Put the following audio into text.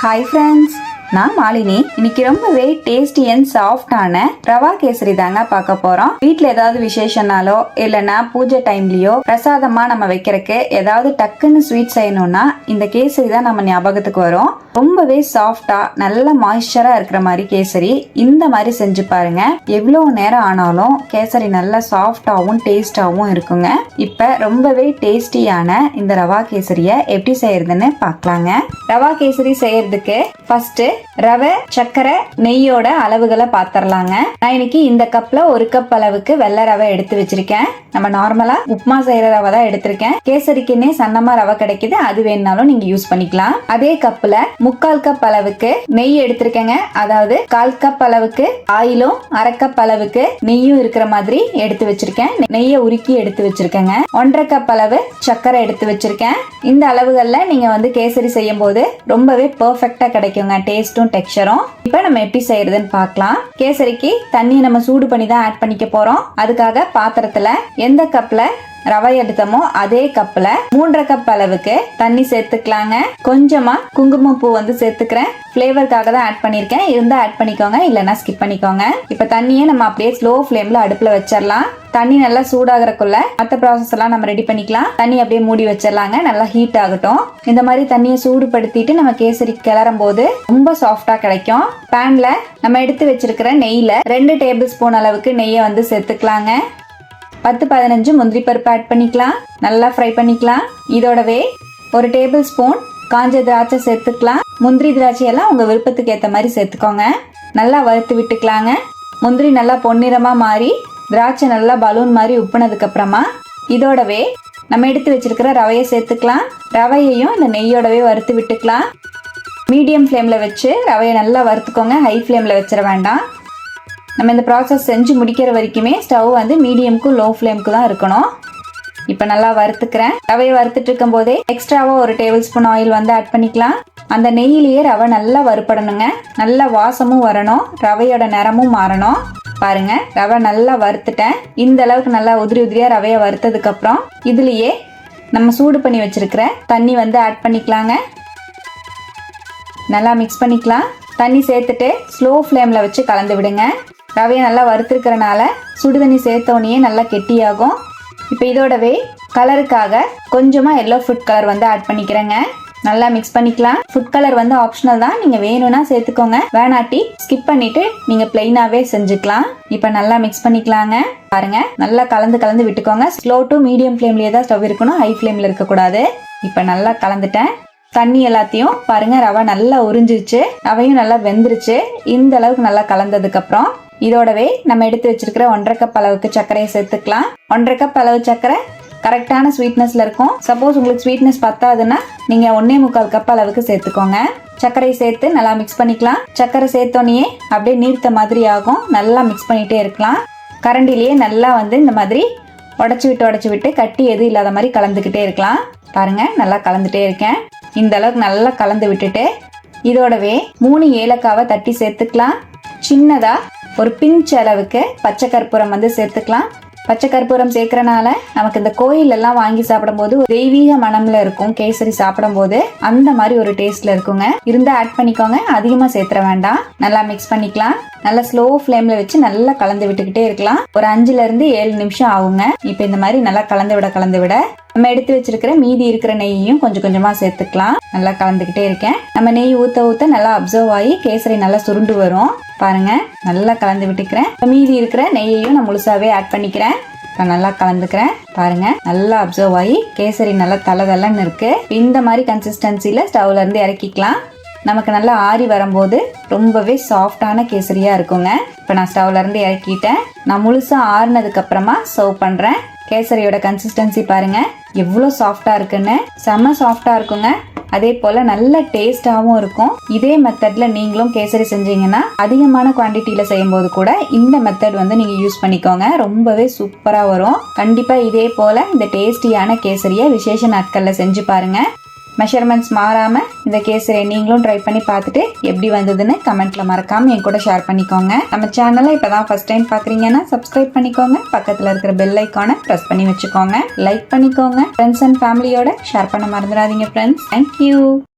Hi friends நான் மாலினி. இன்னைக்கு ரொம்பவே டேஸ்டி அண்ட் சாஃப்டான ரவா கேசரி தாங்க பார்க்க போறோம். வீட்ல ஏதாவது விசேஷனாலோ இல்லைன்னா பூஜை டைம்லயோ பிரசாதமா நம்ம வைக்கிறதுக்கு ஏதாவது டக்குன்னு ஸ்வீட் செய்யணும்னா இந்த கேசரி தான் நம்ம ஞாபகத்துக்கு வரும். ரொம்பவே சாஃப்டா நல்ல மாய்ஸ்சரா இருக்கிற மாதிரி கேசரி. இந்த மாதிரி செஞ்சு பாருங்க. எவ்வளவு நேரம் ஆனாலும் கேசரி நல்லா சாஃப்டாவும் டேஸ்டாவும் இருக்குங்க. இப்ப ரொம்பவே டேஸ்டியான இந்த ரவா கேசரிய எப்படி செய்யறதுன்னு பார்க்கலாங்க. ரவா கேசரி செய்யறதுக்கு ஃபர்ஸ்ட் ரவை சர்க்கரை நெய்யோட அளவுகளை பார்த்துடலாங்க நான் இன்னைக்கு இந்த கப்ல ஒரு கப் அளவுக்கு வெள்ளை ரவை எடுத்து வச்சிருக்கேன். நம்ம நார்மலா உப்புமா செய்யற ரவை தான் எடுத்திருக்கேன். கேசரிக்குன்னே சன்னமா ரவை கிடைக்குது. அது வேணாலும் நீங்க யூஸ் பண்ணிக்கலாம். அதே கப்ல முக்கால் கப் அளவுக்கு நெய் எடுத்திருக்கேங்க. அதாவது கால் கப் அளவுக்கு ஆயிலும் அரை கப் அளவுக்கு நெய்யும் இருக்கிற மாதிரி எடுத்து வச்சிருக்கேன். நெய்யை உருக்கி எடுத்து வச்சிருக்கேங்க. ஒன்றரை கப் அளவு சர்க்கரை எடுத்து வச்சிருக்கேன். இந்த அளவுகள்ல நீங்க வந்து கேசரி செய்யும் போது ரொம்பவே பெர்ஃபெக்டா கிடைக்குங்க. டேஸ்ட் டேஸ்ட்டும் டெக்ஸ்சரும் இப்போ நம்ம எப்படி செய்யறதுன்னு பார்க்கலாம். கேசரிக்கு தண்ணியை நம்ம சூடு பண்ணி தான் ஆட் பண்ணிக்க போறோம். அதுக்காக பாத்திரத்துல எந்த கப்ல ரவை எடுத்தோமோ அதே கப்ல மூன்றரை கப் அளவுக்கு தண்ணி சேர்த்துக்கலாங்க. கொஞ்சமா குங்குமப்பூ வந்து சேர்த்துக்கிறேன். ஃப்ளேவருக்காக தான் ஆட் பண்ணியிருக்கேன். இருந்தால் ஆட் பண்ணிக்கோங்க இல்லைன்னா ஸ்கிப் பண்ணிக்கோங்க. இப்போ தண்ணியை நம்ம அப்படியே ஸ்லோ ஃப்ளேமில் அடுப்பில் வச்சிடலாம். தண்ணி நல்லா சூடாகிறக்குள்ள மற்ற ப்ராசஸ் எல்லாம் நம்ம ரெடி பண்ணிக்கலாம். தண்ணி அப்படியே மூடி வச்சிடலாங்க. நல்லா ஹீட் ஆகட்டும். இந்த மாதிரி தண்ணியை சூடுபடுத்திட்டு நம்ம கேசரி கிளறும் போது ரொம்ப சாஃப்டா கிடைக்கும். பேன்ல நம்ம எடுத்து வச்சிருக்கிற நெய்ல ரெண்டு டேபிள் ஸ்பூன் அளவுக்கு நெய்யை வந்து சேர்த்துக்கலாங்க. பத்து பதினஞ்சு முந்திரி பருப்பு ஆட் பண்ணிக்கலாம். நல்லா ஃப்ரை பண்ணிக்கலாம். இதோடவே ஒரு டேபிள் ஸ்பூன் காஞ்ச திராட்சை சேர்த்துக்கலாம். முந்திரி திராட்சை எல்லாம் உங்கள் விருப்பத்துக்கு ஏற்ற மாதிரி சேர்த்துக்கோங்க. நல்லா வறுத்து விட்டுக்கலாங்க. முந்திரி நல்லா பொன்னிறமாக மாறி திராட்சை நல்லா பலூன் மாதிரி உப்புனதுக்கப்புறமா இதோடவே நம்ம எடுத்து வச்சிருக்கிற ரவையை சேர்த்துக்கலாம். ரவையையும் இந்த நெய்யோடவே வறுத்து விட்டுக்கலாம். மீடியம் ஃப்ளேமில் வச்சு ரவையை நல்லா வறுத்துக்கோங்க. ஹை ஃப்ளேமில் வச்சிட வேண்டாம். நம்ம இந்த ப்ராசஸ் செஞ்சு முடிக்கிற வரைக்குமே ஸ்டவ் வந்து மீடியம்க்கும் லோ ஃப்ளேமுக்கு தான் இருக்கணும். இப்போ நல்லா வறுத்துக்கிறேன். ரவையை வறுத்துட்டு இருக்கும் போதே எக்ஸ்ட்ராவாக ஒரு டேபிள் ஸ்பூன் ஆயில் வந்து ஆட் பண்ணிக்கலாம். அந்த நெய்யிலேயே ரவை நல்லா வறுப்படணுங்க. நல்லா வாசமும் வரணும். ரவையோட நிறமும் மாறணும். பாருங்க ரவை நல்லா வறுத்துட்டேன். இந்த அளவுக்கு நல்லா உதிரி உதிரியாக ரவையை வறுத்ததுக்கப்புறம் இதுலேயே நம்ம சூடு பண்ணி வச்சிருக்கிற தண்ணி வந்து ஆட் பண்ணிக்கலாங்க. நல்லா மிக்ஸ் பண்ணிக்கலாம். தண்ணி சேர்த்துட்டு ஸ்லோ ஃப்ளேமில் வச்சு கலந்து விடுங்க. ரவையை நல்லா வறுத்துருக்கிறனால சுடு தண்ணி சேர்த்தோடனே நல்லா கெட்டியாகும். இப்போ இதோடவே கலருக்காக கொஞ்சமாக எல்லோ ஃபுட் கலர் வந்து ஆட் பண்ணிக்கிறேங்க. நல்லா மிக்ஸ் பண்ணிக்கலாம். ஃபுட் கலர் வந்து ஆப்ஷனல் தான். நீங்கள் வேணும்னா சேர்த்துக்கோங்க. வேணாட்டி ஸ்கிப் பண்ணிட்டு நீங்கள் பிளெயினாகவே செஞ்சுக்கலாம். இப்போ நல்லா மிக்ஸ் பண்ணிக்கலாங்க. பாருங்க. நல்லா கலந்து கலந்து விட்டுக்கோங்க. ஸ்லோ டு மீடியம் ஃப்ளேம்லேயே தான் ஸ்டவ் இருக்கணும். ஹை ஃப்ளேமில் இருக்கக்கூடாது. இப்போ நல்லா கலந்துட்டேன். தண்ணி எல்லாத்தையும் பாருங்க. ரவை நல்லா உறிஞ்சிருச்சு. ரவையும் நல்லா வெந்துருச்சு. இந்த அளவுக்கு நல்லா கலந்ததுக்கு அப்புறம் இதோடவே நம்ம எடுத்து வச்சிருக்கிற ஒன்றரை கப் அளவுக்கு சர்க்கரையை சேர்த்துக்கலாம். ஒன்றரை கப் அளவு சர்க்கரை கரெக்டான ஸ்வீட்னஸ்ல இருக்கும். சப்போஸ் உங்களுக்கு ஸ்வீட்னஸ் பத்தாதுன்னா நீங்க ஒன்னே முக்கால் கப் அளவுக்கு சேர்த்துக்கோங்க. சர்க்கரை சேர்த்து நல்லா மிக்ஸ் பண்ணிக்கலாம். சர்க்கரை சேர்த்தோன்னே அப்படியே நீர்த்த மாதிரி ஆகும். நல்லா மிக்ஸ் பண்ணிட்டே இருக்கலாம். கரண்டிலேயே நல்லா வந்து இந்த மாதிரி உடச்சி விட்டு உடச்சி விட்டு கட்டி எதுவும் இல்லாத மாதிரி கலந்துக்கிட்டே இருக்கலாம். பாருங்க நல்லா கலந்துட்டே இருக்கேன். இந்த அளவுக்கு நல்லா கலந்து விட்டுட்டு இதோடவே மூணு ஏலக்காவை தட்டி சேர்த்துக்கலாம். சின்னதா ஒரு பிஞ்ச் அளவுக்கு பச்சை கற்பூரம் வந்து சேர்த்துக்கலாம். பச்சை கற்பூரம் சேர்க்கறனால நமக்கு இந்த கோயில் எல்லாம் வாங்கி சாப்பிடும்போது ஒரு தெய்வீக மனம்ல இருக்கும். கேசரி சாப்பிடும்போது அந்த மாதிரி ஒரு டேஸ்ட்ல இருக்குங்க. இருந்தா ஆட் பண்ணிக்கோங்க. அதிகமா சேர்த்துற வேண்டாம். நல்லா மிக்ஸ் பண்ணிக்கலாம். நல்லா ஸ்லோ ஃப்ளேம்ல வச்சு நல்லா கலந்து விட்டுக்கிட்டே இருக்கலாம். ஒரு அஞ்சுல இருந்து ஏழு நிமிஷம் ஆகுங்க. இப்போ இந்த மாதிரி நல்லா கலந்து விட கலந்து விட. நம்ம எடுத்து வச்சிருக்கிற மீதி இருக்கிற நெய்யையும் கொஞ்சம் கொஞ்சமா சேர்த்துக்கலாம். நல்லா கலந்துக்கிட்டே இருக்கேன். நம்ம நெய் ஊத்த ஊத்த நல்லா அப்சர்வ் ஆகி கேசரி நல்லா சுருண்டு வரும். பாருங்க நல்லா கலந்து விட்டுக்கிறேன். மீதி இருக்கிற நெய்யையும் நான் முழுசாவே ஆட் பண்ணிக்கிறேன். இப்போ நல்லா கலந்துக்கிறேன். பாருங்க நல்லா அப்சர்வ் ஆகி கேசரி நல்லா தலை தலன்னு இருக்கு. இந்த மாதிரி கன்சிஸ்டன்சில ஸ்டவ்ல இருந்து இறக்கிக்கலாம். நமக்கு நல்லா ஆறி வரும்போது ரொம்பவே சாஃப்டான கேசரியாக இருக்குங்க. இப்போ நான் ஸ்டவ்லேருந்து இறக்கிட்டேன். நான் முழுசாக ஆறுனதுக்கப்புறமா சர்வ் பண்ணுறேன் கேசரியோட கன்சிஸ்டன்சி பாருங்கள் எவ்வளோ சாஃப்டாக இருக்குன்னு. செம்ம சாஃப்டாக இருக்குங்க. அதே போல் நல்ல டேஸ்டாகவும் இருக்கும். இதே மெத்தடில் நீங்களும் கேசரி செஞ்சீங்கன்னா அதிகமான குவான்டிட்டியில் செய்யும்போது கூட இந்த மெத்தட் வந்து நீங்கள் யூஸ் பண்ணிக்கோங்க. ரொம்பவே சூப்பராக வரும். கண்டிப்பாக இதே போல் இந்த டேஸ்டியான கேசரியை விசேஷ நாட்களில் செஞ்சு பாருங்கள் மெஷர்மெண்ட்ஸ் மாறாமல் இந்த கேசரியை நீங்களும் ட்ரை பண்ணி பார்த்துட்டு எப்படி வந்ததுன்னு கமெண்ட்ல மறக்காம என் கூட ஷேர் பண்ணிக்கோங்க. நம்ம சேனலை இப்பதான் ஃபர்ஸ்ட் டைம் பார்க்குறீங்கன்னா சப்ஸ்கிரைப் பண்ணிக்கோங்க. பக்கத்தில் இருக்கிற பெல் ஐக்கானை ப்ரெஸ் பண்ணி வச்சுக்கோங்க. லைக் பண்ணிக்கோங்க. ஃப்ரெண்ட்ஸ் அண்ட் ஃபேமிலியோட ஷேர் பண்ண மறந்துடாதீங்க ஃப்ரெண்ட்ஸ் தேங்க்யூ